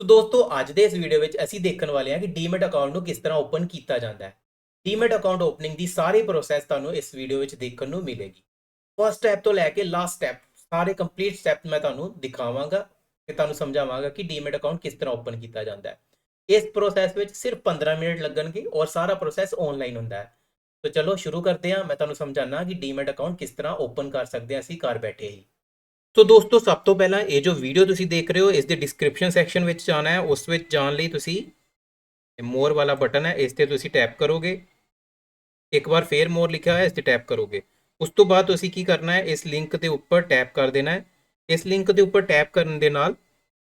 ਸੋ ਦੋਸਤੋ, ਅੱਜ ਦੇ ਇਸ ਵੀਡੀਓ ਵਿੱਚ ਅਸੀਂ ਦੇਖਣ ਵਾਲੇ ਹਾਂ ਕਿ ਡੀਮੈਟ ਅਕਾਊਂਟ ਨੂੰ ਕਿਸ ਤਰ੍ਹਾਂ ਓਪਨ ਕੀਤਾ ਜਾਂਦਾ ਹੈ। ਡੀਮੈਟ ਅਕਾਊਂਟ ਓਪਨਿੰਗ ਦੀ ਸਾਰੀ ਪ੍ਰੋਸੈਸ ਤੁਹਾਨੂੰ ਇਸ ਵੀਡੀਓ ਵਿੱਚ ਦੇਖਣ ਨੂੰ ਮਿਲੇਗੀ। ਫਸਟ ਸਟੈਪ ਤੋਂ ਲੈ ਕੇ ਲਾਸਟ ਸਟੈਪ ਸਾਰੇ ਕੰਪਲੀਟ ਸਟੈਪ ਮੈਂ ਤੁਹਾਨੂੰ ਦਿਖਾਵਾਂਗਾ ਤੇ ਤੁਹਾਨੂੰ ਸਮਝਾਵਾਂਗਾ ਕਿ ਡੀਮੈਟ ਅਕਾਊਂਟ ਕਿਸ ਤਰ੍ਹਾਂ ਓਪਨ ਕੀਤਾ ਜਾਂਦਾ ਹੈ। ਇਸ ਪ੍ਰੋਸੈਸ ਵਿੱਚ ਸਿਰਫ 15 ਮਿੰਟ ਲੱਗਣਗੇ ਔਰ ਸਾਰਾ ਪ੍ਰੋਸੈਸ ਆਨਲਾਈਨ ਹੁੰਦਾ ਹੈ। ਤਾਂ ਚਲੋ ਸ਼ੁਰੂ ਕਰਦੇ ਹਾਂ। ਮੈਂ ਤੁਹਾਨੂੰ ਸਮਝਾਣਾ ਕਿ ਡੀਮੈਟ ਅਕਾਊਂਟ ਕਿਸ ਤਰ੍ਹਾਂ ਓਪਨ ਕਰ ਸਕਦੇ ਹਾਂ। ਅਸੀਂ ਘਰ ਬੈਠੇ ਹੀ। ਸੋ ਦੋਸਤੋ, ਸਭ ਤੋਂ ਪਹਿਲਾਂ ਇਹ ਜੋ ਵੀਡੀਓ ਤੁਸੀਂ ਦੇਖ ਰਹੇ ਹੋ, ਇਸ ਦੇ ਡਿਸਕ੍ਰਿਪਸ਼ਨ ਸੈਕਸ਼ਨ ਵਿੱਚ ਜਾਣਾ ਹੈ। ਉਸ ਵਿੱਚ ਜਾਣ ਲਈ ਤੁਸੀਂ ਮੋਰ ਵਾਲਾ ਬਟਨ ਹੈ, ਇਸ ਤੇ ਤੁਸੀਂ ਟੈਪ ਕਰੋਗੇ। ਇੱਕ ਵਾਰ ਫੇਰ ਮੋਰ ਲਿਖਿਆ ਹੋਇਆ, ਇਸ ਤੇ ਟੈਪ ਕਰੋਗੇ। ਉਸ ਤੋਂ ਬਾਅਦ ਤੁਸੀਂ ਕੀ ਕਰਨਾ ਹੈ, ਇਸ ਲਿੰਕ ਦੇ ਉੱਪਰ ਟੈਪ ਕਰ ਦੇਣਾ ਹੈ। ਇਸ ਲਿੰਕ ਦੇ ਉੱਪਰ ਟੈਪ ਕਰਨ ਦੇ ਨਾਲ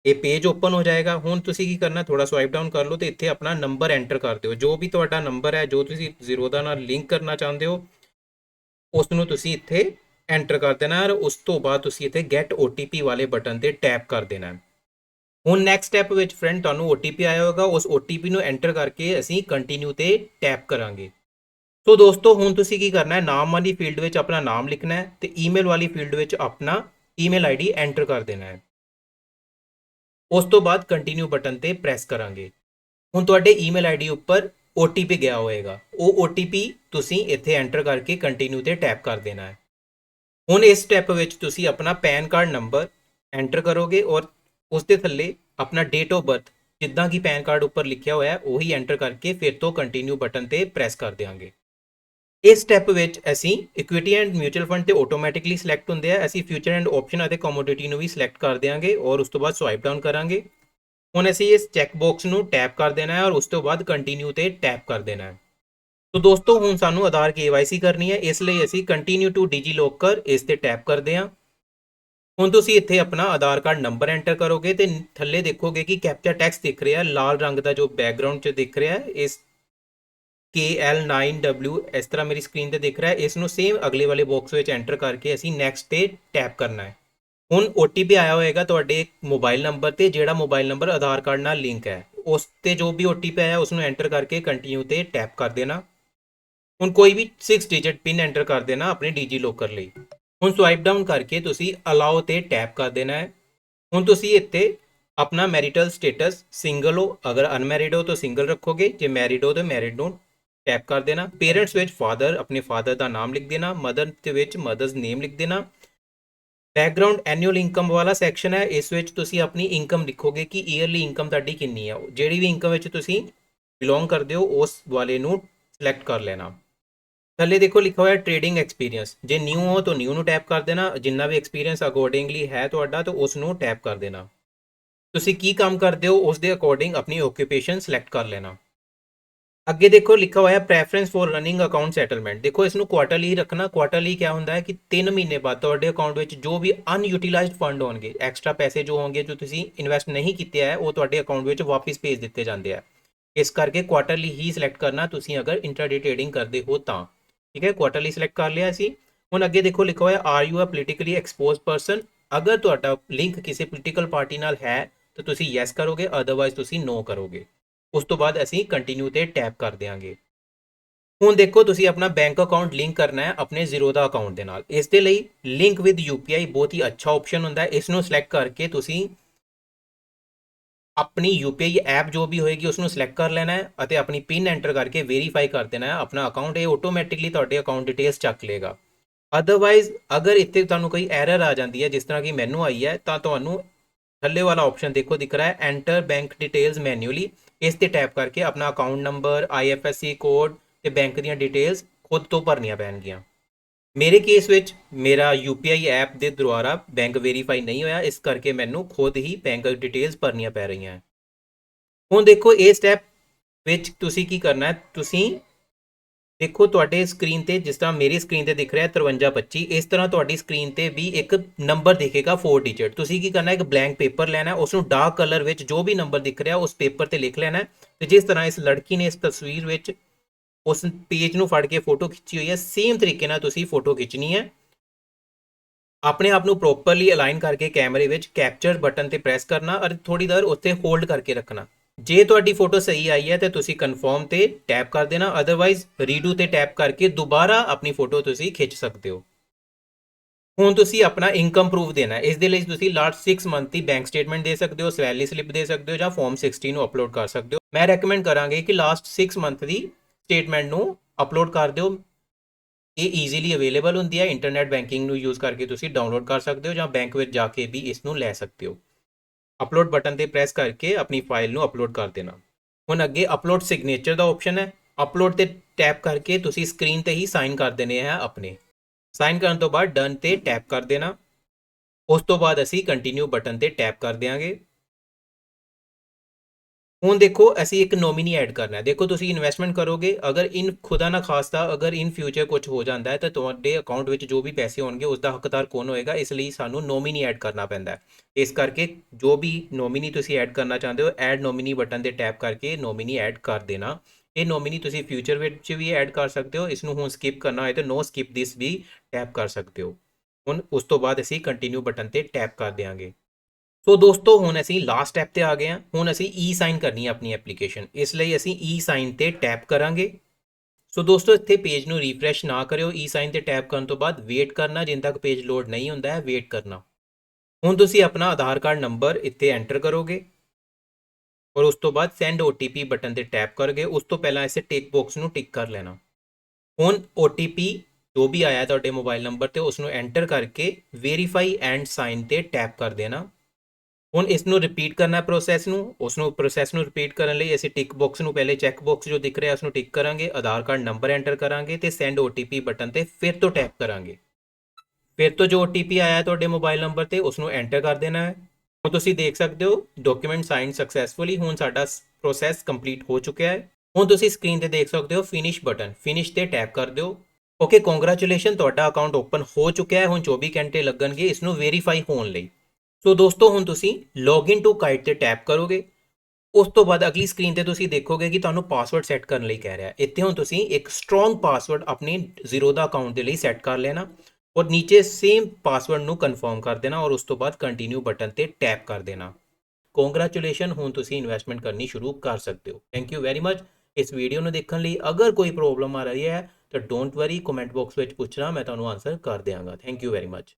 ਇਹ ਪੇਜ ਓਪਨ ਹੋ ਜਾਏਗਾ। ਹੁਣ ਤੁਸੀਂ ਕੀ ਕਰਨਾ ਥੋੜਾ ਸਵਾਈਪ ਡਾਊਨ ਕਰ ਲਓ ਤੇ ਇੱਥੇ ਆਪਣਾ ਨੰਬਰ ਐਂਟਰ ਕਰ ਦਿਓ। ਜੋ ਵੀ ਤੁਹਾਡਾ ਨੰਬਰ ਹੈ, ਜੋ ਤੁਸੀਂ ਜ਼ੀਰੋ ਦਾ ਨਾਲ ਲਿੰਕ ਕਰਨਾ ਚਾਹੁੰਦੇ ਹੋ ਉਸ ਨੂੰ ਤੁਸੀਂ ਇੱਥੇ ਐਂਟਰ ਕਰ ਦੇਣਾ ਔਰ ਉਸ ਤੋਂ ਬਾਅਦ ਤੁਸੀਂ ਇੱਥੇ ਗੈਟ OTP ਵਾਲੇ ਬਟਨ ਤੇ ਟੈਪ ਕਰ ਦੇਣਾ ਹੁਣ ਨੈਕਸਟ ਸਟੈਪ ਵਿੱਚ ਫਰੈਂਡ ਤੁਹਾਨੂੰ OTP ਆਇਆ ਹੋਗਾ ਉਸ OTP ਨੂੰ ਐਂਟਰ ਕਰਕੇ ਅਸੀਂ ਕੰਟੀਨਿਊ ਤੇ ਟੈਪ ਕਰਾਂਗੇ। ਸੋ ਦੋਸਤੋ, ਹੁਣ ਤੁਸੀਂ ਕੀ ਕਰਨਾ ਹੈ? ਨਾਮ ਵਾਲੀ ਫੀਲਡ ਵਿੱਚ ਆਪਣਾ ਨਾਮ ਲਿਖਣਾ ਹੈ ਤੇ ਈਮੇਲ ਵਾਲੀ ਫੀਲਡ ਵਿੱਚ ਆਪਣਾ ਈਮੇਲ ਆਈਡੀ ਐਂਟਰ ਕਰ ਦੇਣਾ ਹੈ। ਉਸ ਤੋਂ ਬਾਅਦ ਕੰਟੀਨਿਊ ਬਟਨ ਤੇ ਪ੍ਰੈਸ ਕਰਾਂਗੇ। ਹੁਣ ਤੁਹਾਡੇ ਈਮੇਲ ਆਈਡੀ ਉੱਪਰ OTP ਗਿਆ ਹੋਏਗਾ। ਉਹ OTP ਤੁਸੀਂ ਇੱਥੇ ਐਂਟਰ ਕਰਕੇ ਕੰਟੀਨਿਊ ਤੇ ਟੈਪ ਕਰ ਦੇਣਾ ਹੈ। ਹੁਣ ਇਸ ਸਟੈਪ ਵਿੱਚ ਤੁਸੀਂ ਆਪਣਾ ਪੈਨ ਕਾਰਡ ਨੰਬਰ ਐਂਟਰ ਕਰੋਗੇ ਔਰ ਉਸ ਦੇ ਥੱਲੇ ਆਪਣਾ ਡੇਟ ਆਫ ਬਰਥ ਜਿੱਦਾਂ ਕਿ ਪੈਨ ਕਾਰਡ ਉੱਪਰ ਲਿਖਿਆ ਹੋਇਆ ਹੈ, ਉਹੀ ਐਂਟਰ ਕਰਕੇ ਫਿਰ ਤੋਂ ਕੰਟੀਨਿਊ ਬਟਨ ਤੇ ਪ੍ਰੈਸ ਕਰ ਦਿਆਂਗੇ। ਇਸ ਸਟੈਪ ਵਿੱਚ ਅਸੀਂ ਇਕੁਇਟੀ ਐਂਡ ਮਿਊਚੁਅਲ ਫੰਡ ਤੇ ਆਟੋਮੈਟਿਕਲੀ ਸਿਲੈਕਟ ਹੁੰਦੇ ਆ, ਅਸੀਂ ਫਿਊਚਰ ਐਂਡ ਆਪਸ਼ਨ ਅਤੇ ਕਮੋਡਿਟੀ ਨੂੰ ਵੀ ਸਿਲੈਕਟ ਕਰ ਦਿਆਂਗੇ ਔਰ ਉਸ ਤੋਂ ਬਾਅਦ ਸਵਾਈਪ ਡਾਊਨ ਕਰਾਂਗੇ। ਹੁਣ ਅਸੀਂ ਇਸ ਚੈੱਕ ਬਾਕਸ ਨੂੰ ਟੈਪ ਕਰ ਦੇਣਾ ਹੈ ਔਰ ਉਸ ਤੋਂ ਬਾਅਦ ਕੰਟੀਨਿਊ ਤੇ ਟੈਪ ਕਰ ਦੇਣਾ ਹੈ। ਸੋ ਦੋਸਤੋ, ਹੁਣ ਸਾਨੂੰ ਆਧਾਰ KYC ਕਰਨੀ ਹੈ। ਇਸ ਲਈ ਅਸੀਂ ਕੰਟੀਨਿਊ ਟੂ ਡੀਜੀ ਲੋਕਰ ਇਸ ਤੇ ਟੈਪ ਕਰਦੇ ਹਾਂ। ਹੁਣ ਤੁਸੀਂ ਇੱਥੇ ਆਪਣਾ ਆਧਾਰ ਕਾਰਡ ਨੰਬਰ ਐਂਟਰ ਕਰੋਗੇ ਤੇ ਥੱਲੇ ਦੇਖੋਗੇ ਕਿ ਕੈਪਚਾ ਟੈਕਸਟ ਦਿਖ ਰਿਹਾ, ਲਾਲ ਰੰਗ ਦਾ ਜੋ ਬੈਕਗ੍ਰਾਉਂਡ 'ਚ ਦਿਖ ਰਿਹਾ ਹੈ ਇਸ KL9W ਇਸ ਤਰ੍ਹਾਂ ਮੇਰੀ ਸਕਰੀਨ ਤੇ ਦਿਖ ਰਿਹਾ। ਇਸ ਨੂੰ ਸੇਮ ਅਗਲੇ ਵਾਲੇ ਬਾਕਸ ਵਿੱਚ ਐਂਟਰ ਕਰਕੇ ਅਸੀਂ ਨੈਕਸਟ ਤੇ ਟੈਪ ਕਰਨਾ ਹੈ। ਹੁਣ OTP ਆਇਆ ਹੋਏਗਾ ਤੁਹਾਡੇ ਮੋਬਾਈਲ ਨੰਬਰ ਤੇ, ਜਿਹੜਾ ਮੋਬਾਈਲ ਨੰਬਰ ਆਧਾਰ ਕਾਰਡ ਨਾਲ ਲਿੰਕ ਹੈ। ਉਸ ਤੇ ਜੋ ਵੀ OTP ਆਇਆ, ਉਸ ਨੂੰ ਐਂਟਰ ਕਰਕੇ ਕੰਟੀਨਿਊ ਤੇ ਟੈਪ ਕਰ ਦੇਣਾ। ਹੁਣ ਕੋਈ ਵੀ 6 ਡਿਜਿਟ ਪਿਨ ਐਂਟਰ ਕਰ ਦੇਣਾ ਆਪਣੇ ਡੀਜੀ ਲੋਕਰ ਲਈ। ਹੁਣ ਸਵਾਈਪ ਡਾਊਨ ਕਰਕੇ ਤੁਸੀਂ ਅਲਾਓ ਤੇ ਟੈਪ ਕਰ ਦੇਣਾ ਹੈ। ਹੁਣ ਤੁਸੀਂ ਇੱਥੇ ਆਪਣਾ ਮੈਰਿਟਲ ਸਟੇਟਸ ਸਿੰਗਲ ਹੋ, ਅਗਰ ਅਨਮੈਰਿਡ ਹੋ ਤਾਂ ਸਿੰਗਲ ਰੱਖੋਗੇ, ਜੇ ਮੈਰਿਡ ਹੋ ਤਾਂ ਮੈਰਿਡ ਨੂੰ ਟੈਪ ਕਰ ਦੇਣਾ। ਪੇਰੈਂਟਸ ਵਿੱਚ ਫਾਦਰ ਆਪਣੇ ਫਾਦਰ ਦਾ ਨਾਮ ਲਿਖ ਦੇਣਾ ਮਦਰ ਦੇ ਵਿੱਚ ਮਦਰਸ ਨੇਮ ਲਿਖ ਦੇਣਾ। ਬੈਕਗ੍ਰਾਉਂਡ ਐਨੂਅਲ ਇਨਕਮ ਵਾਲਾ ਸੈਕਸ਼ਨ ਹੈ, ਇਸ ਵਿੱਚ ਤੁਸੀਂ ਆਪਣੀ ਇਨਕਮ ਲਿਖੋਗੇ ਕਿ ਈਅਰਲੀ ਇਨਕਮ ਤੁਹਾਡੀ ਕਿੰਨੀ ਹੈ। ਜਿਹੜੀ ਵੀ ਇਨਕਮ ਵਿੱਚ ਤੁਸੀਂ ਬਿਲੋਂਗ ਕਰਦੇ ਹੋ, ਉਸ ਵਾਲੇ ਨੂੰ ਸਿਲੈਕਟ ਕਰ ਲੈਣਾ। ਥੱਲੇ ਦੇਖੋ ਲਿਖਿਆ ਹੋਇਆ ਟ੍ਰੇਡਿੰਗ ਐਕਸਪੀਰੀਅੰਸ ਜੇ ਨਿਊ ਹੋ ਤਾਂ ਨਿਊ ਨੂੰ ਟੈਪ ਕਰ ਦੇਣਾ, ਜਿੰਨਾ ਵੀ ਐਕਸਪੀਰੀਅੰਸ ਅਕੋਰਡਿੰਗਲੀ ਹੈ ਤੁਹਾਡਾ ਤਾਂ ਉਸ ਨੂੰ ਟੈਪ ਕਰ ਦੇਣਾ। ਤੁਸੀਂ ਕੀ ਕੰਮ ਕਰਦੇ ਹੋ, ਉਸ ਦੇ ਅਕੋਰਡਿੰਗ ਆਪਣੀ ਓਕੂਪੇਸ਼ਨ ਸਿਲੈਕਟ ਕਰ ਲੈਣਾ। ਅੱਗੇ ਦੇਖੋ ਲਿਖਿਆ ਹੋਇਆ preference for running account settlement ਦੇਖੋ ਇਸ ਨੂੰ ਕੁਆਟਰਲੀ ਰੱਖਣਾ। ਕੁਆਟਰਲੀ ਕੀ ਹੁੰਦਾ ਹੈ ਕਿ 3 ਮਹੀਨੇ ਬਾਅਦ ਤੁਹਾਡੇ ਅਕਾਊਂਟ ਵਿੱਚ ਜੋ ਵੀ ਅਨਯੂਟਿਲਾਈਜ਼ਡ ਫੰਡ ਹੋਣਗੇ ਐਕਸਟਰਾ ਪੈਸੇ ਜੋ ਹੋਣਗੇ, ਜੋ ਤੁਸੀਂ ਇਨਵੈਸਟ ਨਹੀਂ ਕੀਤੇ ਹੈ, ਉਹ ਤੁਹਾਡੇ ਅਕਾਊਂਟ ਵਿੱਚ ਵਾਪਸ ਭੇਜ ਦਿੱਤੇ ਜਾਂਦੇ ਆ ਇਸ ਕਰਕੇ ਕੁਆਟਰਲੀ ਹੀ ਸਿਲੈਕਟ ਕਰਨਾ। ਤੁਸੀਂ ਅਗਰ ਇੰਟਰਾਡੇ ਟ੍ਰੇਡਿੰਗ ਕਰਦੇ ਹੋ ਤਾਂ। ਠੀਕ ਹੈ ਕੁਆਟਰਲੀ ਸਿਲੈਕਟ ਕਰ ਲਿਆ ਅਸੀਂ ਹੁਣ ਅੱਗੇ ਦੇਖੋ, ਲਿਖਿਆ ਹੋਇਆ are you a politically exposed person ਅਗਰ ਤੁਹਾਡਾ ਲਿੰਕ ਕਿਸੇ ਪੋਲੀਟੀਕਲ ਪਾਰਟੀ ਨਾਲ ਹੈ, ਤਾਂ ਤੁਸੀਂ ਯੈਸ ਕਰੋਗੇ ਅਦਰਵਾਈਜ਼ ਤੁਸੀਂ ਨੋ ਕਰੋਗੇ। ਉਸ ਤੋਂ ਬਾਅਦ ਅਸੀਂ ਕੰਟੀਨਿਊ ਤੇ ਟੈਪ ਕਰ ਦੇਵਾਂਗੇ ਹੁਣ ਦੇਖੋ, ਤੁਸੀਂ ਆਪਣਾ ਬੈਂਕ ਅਕਾਊਂਟ ਲਿੰਕ ਕਰਨਾ ਹੈ, ਆਪਣੇ ਜ਼ੀਰੋ ਦਾ ਅਕਾਊਂਟ ਦੇ ਨਾਲ। ਇਸ ਦੇ ਲਈ ਲਿੰਕ ਵਿਦ UPI ਬਹੁਤ ਹੀ ਅੱਛਾ ਆਪਸ਼ਨ ਹੁੰਦਾ ਹੈ। ਇਸ ਨੂੰ ਸਿਲੈਕਟ ਕਰਕੇ ਤੁਸੀਂ ਆਪਣੀ UPI ਐਪ ਜੋ ਵੀ ਹੋਏਗੀ ਉਸ ਨੂੰ ਸਿਲੈਕਟ ਕਰ ਲੈਣਾ ਹੈ ਅਤੇ ਆਪਣੀ ਪਿਨ ਐਂਟਰ ਕਰਕੇ ਵੈਰੀਫਾਈ ਕਰ ਦੇਣਾ ਹੈ। ਆਪਣਾ ਅਕਾਊਂਟ ਇਹ ਆਟੋਮੈਟਿਕਲੀ ਤੁਹਾਡੇ ਅਕਾਊਂਟ ਡਿਟੇਲਸ ਚੱਕ ਲੇਗਾ ਅਦਰਵਾਈਜ਼ ਅਗਰ ਇੱਥੇ ਤੁਹਾਨੂੰ ਕੋਈ ਐਰਰ ਆ ਜਾਂਦੀ ਹੈ, ਜਿਸ ਤਰ੍ਹਾਂ ਕਿ ਮੈਨੂੰ ਆਈ ਹੈ, ਤਾਂ ਤੁਹਾਨੂੰ ਥੱਲੇ ਵਾਲਾ ਆਪਸ਼ਨ ਦੇਖੋ ਦਿਖ ਰਿਹਾ ਹੈ ਐਂਟਰ ਬੈਂਕ ਡਿਟੇਲਸ ਮੈਨੂਅਲੀ ਇਸ ਤੇ ਟੈਪ ਕਰਕੇ ਆਪਣਾ ਅਕਾਊਂਟ ਨੰਬਰ IFSC ਕੋਡ ਤੇ ਬੈਂਕ ਦੀਆਂ ਡਿਟੇਲਸ ਖੁਦ ਤੋਂ ਭਰਨੀਆਂ ਪੈਣਗੀਆਂ। ਮੇਰੇ ਕੇਸ ਵਿੱਚ ਮੇਰਾ UPI ਐਪ ਦੇ ਦੁਆਰਾ ਬੈਂਕ ਵੈਰੀਫਾਈ ਨਹੀਂ ਹੋਇਆ, ਇਸ ਕਰਕੇ ਮੈਨੂੰ ਖੁਦ ਹੀ ਬੈਂਕ ਡਿਟੇਲਸ ਭਰਨੀਆਂ ਪੈ ਰਹੀਆਂ। ਹੁਣ ਦੇਖੋ, ਇਹ ਸਟੈਪ ਵਿੱਚ ਤੁਸੀਂ ਕੀ ਕਰਨਾ ਹੈ? ਤੁਸੀਂ ਦੇਖੋ, ਤੁਹਾਡੇ ਸਕਰੀਨ ਤੇ ਜਿਸ ਤਰ੍ਹਾਂ ਮੇਰੀ ਸਕਰੀਨ ਤੇ ਦਿਖ ਰਿਹਾ ਹੈ 5325 ਇਸ ਤਰ੍ਹਾਂ ਤੁਹਾਡੀ ਸਕਰੀਨ ਤੇ ਵੀ ਇੱਕ ਨੰਬਰ ਦਿਖੇਗਾ 4 ਡਿਜਿਟ ਤੁਸੀਂ ਕੀ ਕਰਨਾ ਹੈ? ਇੱਕ ਬਲੈਂਕ ਪੇਪਰ ਲੈਣਾ ਹੈ ਉਸ ਨੂੰ ਡਾਰਕ ਕਲਰ ਵਿੱਚ ਜੋ ਵੀ ਨੰਬਰ ਦਿਖ ਰਿਹਾ, ਉਸ ਪੇਪਰ ਤੇ ਲਿਖ ਲੈਣਾ ਹੈ। ਤੇ ਜਿਸ ਤਰ੍ਹਾਂ ਇਸ ਲੜਕੀ ਨੇ ਇਸ ਤਸਵੀਰ ਵਿੱਚ ਉਸ ਪੇਜ ਨੂੰ ਫੜ ਕੇ ਫੋਟੋ ਖਿੱਚੀ ਹੋਈ ਹੈ। ਸੇਮ ਤਰੀਕੇ ਨਾਲ ਤੁਸੀਂ ਫੋਟੋ ਖਿੱਚਣੀ ਹੈ। ਆਪਣੇ ਆਪ ਨੂੰ ਪ੍ਰੋਪਰਲੀ ਅਲਾਈਨ ਕਰਕੇ ਕੈਮਰੇ ਵਿੱਚ ਕੈਪਚਰ ਬਟਨ ਤੇ ਪ੍ਰੈਸ ਕਰਨਾ ਅਤੇ ਥੋੜੀ ਦੇਰ ਉੱਤੇ ਹੋਲਡ ਕਰਕੇ ਰੱਖਣਾ। ਜੇ ਤੁਹਾਡੀ ਫੋਟੋ ਸਹੀ ਆਈ ਹੈ ਤੇ ਤੁਸੀਂ ਕਨਫਰਮ ਤੇ ਟੈਪ ਕਰ ਦੇਣਾ ਅਦਰਵਾਈਜ਼ ਰੀਡੂ ਤੇ ਟੈਪ ਕਰਕੇ ਦੁਬਾਰਾ ਆਪਣੀ ਫੋਟੋ ਤੁਸੀਂ ਖਿੱਚ ਸਕਦੇ ਹੋ। ਹੁਣ ਤੁਸੀਂ ਆਪਣਾ ਇਨਕਮ ਪ੍ਰੂਫ ਦੇਣਾ ਇਸ ਦੇ ਲਈ ਤੁਸੀਂ ਲਾਸਟ 6 ਮੰਥ ਦੀ ਬੈਂਕ ਸਟੇਟਮੈਂਟ ਦੇ ਸਕਦੇ ਹੋ ਸੈਲਰੀ ਸਲਿੱਪ ਦੇ ਸਕਦੇ ਹੋ ਜਾਂ ਫਾਰਮ 16 ਨੂੰ ਅਪਲੋਡ ਕਰ ਸਕਦੇ ਹੋ। ਮੈਂ ਰეკਮੈਂਡ ਕਰਾਂਗੇ ਕਿ ਲਾਸਟ 6 ਮੰਥ ਦੀ ਸਟੇਟਮੈਂਟ ਨੂੰ ਅਪਲੋਡ ਕਰ ਦਿਓ। ਇਹ ਈਜ਼ੀਲੀ ਅਵੇਲੇਬਲ ਹੁੰਦੀ ਹੈ। ਇੰਟਰਨੈਟ ਬੈਂਕਿੰਗ ਨੂੰ ਯੂਜ਼ ਕਰਕੇ ਤੁਸੀਂ ਡਾਊਨਲੋਡ ਕਰ ਸਕਦੇ ਹੋ ਜਾਂ ਬੈਂਕ ਵਿੱਚ ਜਾ ਕੇ ਵੀ ਇਸ ਨੂੰ ਲੈ ਸਕਦੇ ਹੋ। ਅਪਲੋਡ ਬਟਨ ਤੇ ਪ੍ਰੈਸ ਕਰਕੇ ਆਪਣੀ ਫਾਈਲ ਨੂੰ ਅਪਲੋਡ ਕਰ ਦੇਣਾ। ਹੁਣ ਅੱਗੇ ਅਪਲੋਡ ਸਿਗਨੇਚਰ ਦਾ ਆਪਸ਼ਨ ਹੈ। ਅਪਲੋਡ ਤੇ ਟੈਪ ਕਰਕੇ ਤੁਸੀਂ ਸਕਰੀਨ ਤੇ ਹੀ ਸਾਈਨ ਕਰ ਦੇਣੇ ਹੈ ਆਪਣੇ। ਸਾਈਨ ਕਰਨ ਤੋਂ ਬਾਅਦ ਡਨ ਤੇ ਟੈਪ ਕਰ ਦੇਣਾ। ਉਸ ਤੋਂ ਬਾਅਦ ਅਸੀਂ ਕੰਟੀਨਿਊ ਬਟਨ ਤੇ ਟੈਪ ਕਰ ਦਿਆਂਗੇ। ਹੁਣ ਦੇਖੋ, ਅਸੀਂ ਇੱਕ ਨੋਮੀਨੀ ਐਡ ਕਰਨਾ ਹੈ। ਦੇਖੋ, ਤੁਸੀਂ ਇਨਵੈਸਟਮੈਂਟ ਕਰੋਗੇ, ਅਗਰ ਇਨ ਖੁਦਾ ਨਾ ਖਾਸਤਾ, ਅਗਰ ਇਨ ਫਿਊਚਰ ਕੁਝ ਹੋ ਜਾਂਦਾ ਹੈ, ਤਾਂ ਤੁਹਾਡੇ ਅਕਾਊਂਟ ਵਿੱਚ ਜੋ ਵੀ ਪੈਸੇ ਹੋਣਗੇ ਉਸ ਦਾ ਹੱਕਦਾਰ ਕੌਣ ਹੋਏਗਾ? ਇਸ ਲਈ ਸਾਨੂੰ ਨੋਮੀਨੀ ਐਡ ਕਰਨਾ ਪੈਂਦਾ ਹੈ। ਇਸ ਕਰਕੇ ਜੋ ਵੀ ਨੋਮੀਨੀ ਤੁਸੀਂ ਐਡ ਕਰਨਾ ਚਾਹੁੰਦੇ ਹੋ, ਐਡ ਨੋਮੀਨੀ ਬਟਨ ਤੇ ਟੈਪ ਕਰਕੇ ਨੋਮੀਨੀ ਐਡ ਕਰ ਦੇਣਾ। ਇਹ ਨੋਮੀਨੀ ਤੁਸੀਂ ਫਿਊਚਰ ਵਿੱਚ ਵੀ ਐਡ ਕਰ ਸਕਦੇ ਹੋ, ਇਸ ਨੂੰ ਹੁਣ ਸਕਿਪ ਕਰਨਾ ਹੋਏ ਤਾਂ ਨੋ ਸਕਿਪ ਦਿਸ ਵੀ ਟੈਪ ਕਰ ਸਕਦੇ ਹੋ। ਹੁਣ ਉਸ ਤੋਂ ਬਾਅਦ ਅਸੀਂ ਕੰਟੀਨਿਊ ਬਟਨ ਤੇ ਟੈਪ ਕਰ ਦਿਆਂਗੇ। ਸੋ ਦੋਸਤੋ, ਹੁਣ ਅਸੀਂ ਲਾਸਟ ਸਟੈਪ ਤੇ ਆ ਗਏ ਹਾਂ। ਹੁਣ ਅਸੀਂ ਈ ਸਾਈਨ ਕਰਨੀ ਹੈ ਆਪਣੀ ਐਪਲੀਕੇਸ਼ਨ ਇਸ ਲਈ ਅਸੀਂ ਈ ਸਾਈਨ ਤੇ ਟੈਪ ਕਰਾਂਗੇ। ਸੋ ਦੋਸਤੋ, ਇੱਥੇ ਪੇਜ ਨੂੰ ਰੀਫਰੈਸ਼ ਨਾ ਕਰਿਓ। ਈ ਸਾਈਨ ਤੇ ਟੈਪ ਕਰਨ ਤੋਂ ਬਾਅਦ ਵੇਟ ਕਰਨਾ, ਜਿੰਨ ਤੱਕ ਪੇਜ ਲੋਡ ਨਹੀਂ ਹੁੰਦਾ ਹੈ ਵੇਟ ਕਰਨਾ। ਹੁਣ ਤੁਸੀਂ ਆਪਣਾ ਆਧਾਰ ਕਾਰਡ ਨੰਬਰ ਇੱਥੇ ਐਂਟਰ ਕਰੋਗੇ। ਔਰ ਉਸ ਤੋਂ ਬਾਅਦ ਸੈਂਡ OTP ਬਟਨ ਤੇ ਟੈਪ ਕਰੋਗੇ। ਉਸ ਤੋਂ ਪਹਿਲਾਂ ਇਸੇ ਟਿਕ ਬਾਕਸ ਨੂੰ ਟਿਕ ਕਰ ਲੈਣਾ। ਹੁਣ OTP ਜੋ ਵੀ ਆਇਆ ਤੁਹਾਡੇ ਮੋਬਾਈਲ ਨੰਬਰ ਤੇ, ਉਸ ਨੂੰ ਐਂਟਰ ਕਰਕੇ ਵੈਰੀਫਾਈ ਐਂਡ ਸਾਈਨ ਤੇ ਟੈਪ ਕਰ ਦੇਣਾ। ਹੁਣ ਇਸ ਨੂੰ ਰਿਪੀਟ ਕਰਨਾ ਪ੍ਰੋਸੈਸ ਨੂੰ ਉਸ ਨੂੰ ਪ੍ਰੋਸੈਸ ਨੂੰ ਰਿਪੀਟ ਕਰਨ ਲਈ ਅਸੀਂ ਟਿਕ ਬਾਕਸ ਨੂੰ ਪਹਿਲੇ ਚੈੱਕ ਬਾਕਸ ਜੋ ਦਿਖ ਰਿਹਾ ਉਸ ਨੂੰ ਟਿਕ ਕਰਾਂਗੇ, ਆਧਾਰ ਕਾਰਡ ਨੰਬਰ ਐਂਟਰ ਕਰਾਂਗੇ ਤੇ ਸੈਂਡ OTP ਬਟਨ ਤੇ ਫਿਰ ਤੋਂ ਟੈਪ ਕਰਾਂਗੇ। ਫਿਰ ਤੋਂ ਜੋ OTP ਆਇਆ ਤੁਹਾਡੇ ਮੋਬਾਈਲ ਨੰਬਰ ਤੇ ਉਸ ਨੂੰ ਐਂਟਰ ਕਰ ਦੇਣਾ ਹੈ। ਹੁਣ ਤੁਸੀਂ ਦੇਖ ਸਕਦੇ ਹੋ ਡਾਕੂਮੈਂਟ ਸਾਈਨ ਸਕਸੈਸਫੁਲੀ ਹੁਣ ਸਾਡਾ ਪ੍ਰੋਸੈਸ ਕੰਪਲੀਟ ਹੋ ਚੁੱਕਿਆ ਹੈ। ਹੁਣ ਤੁਸੀਂ ਸਕਰੀਨ ਤੇ ਦੇਖ ਸਕਦੇ ਹੋ ਫਿਨਿਸ਼ ਬਟਨ ਫਿਨਿਸ਼ ਤੇ ਟੈਪ ਕਰ ਦਿਓ। ਓਕੇ ਕੰਗ੍ਰੈਚੁਲੇਸ਼ਨ ਤੁਹਾਡਾ ਅਕਾਊਂਟ ਓਪਨ ਹੋ ਚੁੱਕਿਆ ਹੈ, ਹੁਣ 24 ਘੰਟੇ ਲੱਗਣਗੇ, ਇਸ ਨੂੰ ਵੈਰੀਫਾਈ ਹੋਣ ਲਈ। ਸੋ ਦੋਸਤੋ, ਹੁਣ ਤੁਸੀਂ ਲੌਗਇਨ ਟੂ ਕਾਈਟ ਤੇ ਟੈਪ ਕਰੋਗੇ। ਉਸ ਤੋਂ ਬਾਅਦ ਅਗਲੀ ਸਕਰੀਨ ਤੇ ਤੁਸੀਂ ਦੇਖੋਗੇ ਕਿ ਤੁਹਾਨੂੰ ਪਾਸਵਰਡ ਸੈੱਟ ਕਰਨ ਲਈ ਕਹਿ ਰਿਹਾ। ਇੱਥੇ ਹੁਣ ਤੁਸੀਂ ਇੱਕ ਸਟਰੋਂਗ ਪਾਸਵਰਡ ਆਪਣੇ ਜ਼ੀਰੋ ਦਾ ਅਕਾਊਂਟ ਦੇ ਲਈ ਸੈੱਟ ਕਰ ਲੈਣਾ ਔਰ ਨੀਚੇ ਸੇਮ ਪਾਸਵਰਡ ਨੂੰ ਕਨਫਰਮ ਕਰ ਦੇਣਾ ਔਰ ਉਸ ਤੋਂ ਬਾਅਦ ਕੰਟੀਨਿਊ ਬਟਨ ਤੇ ਟੈਪ ਕਰ ਦੇਣਾ। ਕੰਗ੍ਰੈਚੁਲੇਸ਼ਨ ਹੁਣ ਤੁਸੀਂ ਇਨਵੈਸਟਮੈਂਟ ਕਰਨੀ ਸ਼ੁਰੂ ਕਰ ਸਕਦੇ ਹੋ। ਥੈਂਕ ਯੂ ਵੈਰੀ ਮਚ ਇਸ ਵੀਡੀਓ ਨੂੰ ਦੇਖਣ ਲਈ ਅਗਰ ਕੋਈ ਪ੍ਰੋਬਲਮ ਆ ਰਹੀ ਹੈ, ਤਾਂ ਡੋਂਟ ਵਰੀ ਕਮੈਂਟ ਬਾਕਸ ਵਿੱਚ ਪੁੱਛਣਾ, ਮੈਂ ਤੁਹਾਨੂੰ ਆਨਸਰ ਕਰ ਦਿਆਂਗਾ। Thank you very much